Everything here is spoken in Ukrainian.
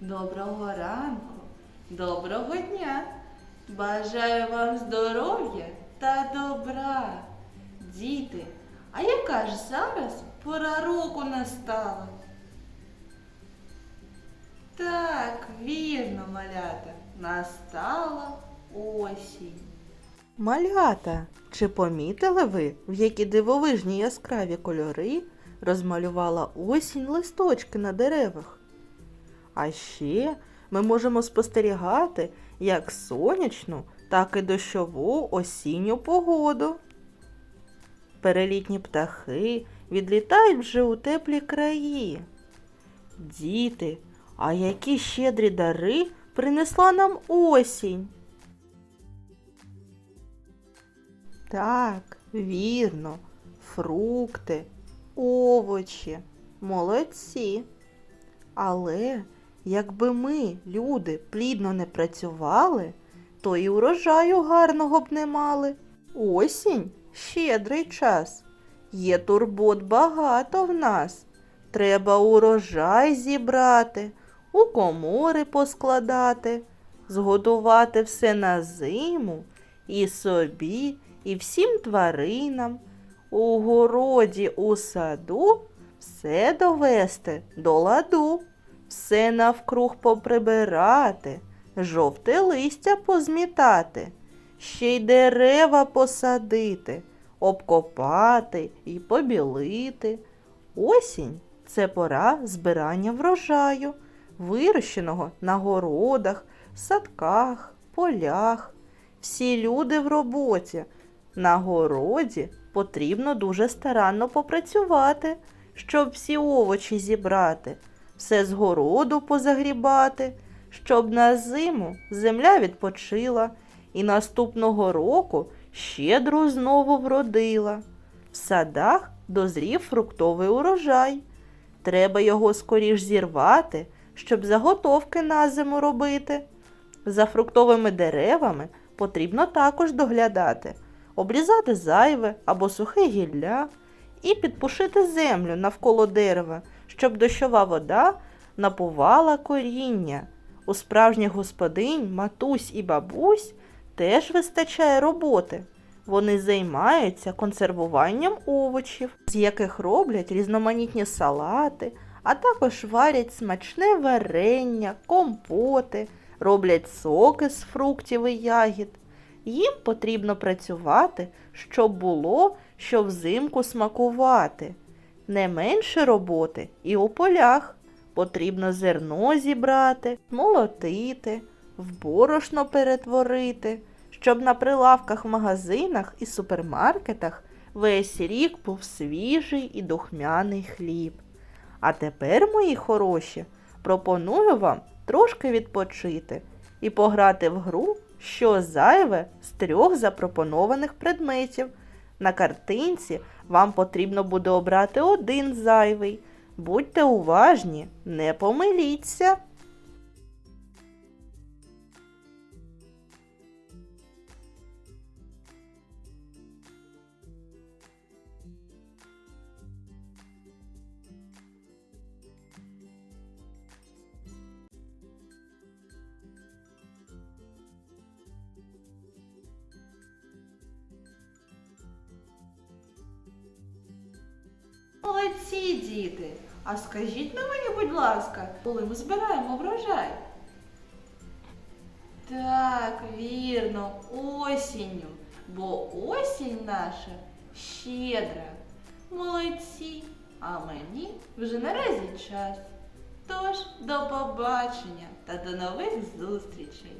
доброго ранку, доброго дня. Бажаю вам здоров'я та добра. Діти, а яка ж зараз пора року настала? Так, вірно, малята, настала осінь. Малята, чи помітили ви, в які дивовижні яскраві кольори розмалювала осінь листочки на деревах? А ще ми можемо спостерігати як сонячну, так і дощову осінню погоду. Перелітні птахи відлітають вже у теплі краї. Діти, а які щедрі дари принесла нам осінь? Так, вірно, фрукти, овочі, молодці. Але якби ми, люди, плідно не працювали, то і урожаю гарного б не мали. Осінь щедрий час. Є турбот багато в нас. Треба урожай зібрати, у комори поскладати, зготувати все на зиму і собі, і всім тваринам. У городі, у саду все довести до ладу, все навкруг поприбирати, жовте листя позмітати, ще й дерева посадити, обкопати і побілити. Осінь це пора збирання врожаю, вирощеного на городах, садках, полях. Всі люди в роботі. На городі потрібно дуже старанно попрацювати, щоб всі овочі зібрати, все з городу позагрібати, щоб на зиму земля відпочила і наступного року щедро знову вродила. В садах дозрів фруктовий урожай. Треба його скоріш зірвати, щоб заготовки на зиму робити. За фруктовими деревами потрібно також доглядати, обрізати зайве або сухе гілля і підпушити землю навколо дерева, щоб дощова вода напувала коріння. У справжніх господинь, матусь і бабусь теж вистачає роботи. Вони займаються консервуванням овочів, з яких роблять різноманітні салати, а також варять смачне варення, компоти, роблять соки з фруктів і ягід. Їм потрібно працювати, щоб було що взимку смакувати. Не менше роботи і у полях. Потрібно зерно зібрати, молотити, в борошно перетворити, щоб на прилавках в магазинах і супермаркетах весь рік був свіжий і духмяний хліб. А тепер, мої хороші, пропоную вам трошки відпочити і пограти в гру, що зайве з трьох запропонованих предметів. На картинці вам потрібно буде обрати один зайвий. Будьте уважні, не помиліться. Молодці, діти! А скажіть на мені, будь ласка, коли ми збираємо врожай? Так, вірно, осінню, бо осінь наша щедра. Молодці, а мені вже наразі час. Тож до побачення та до нових зустрічей!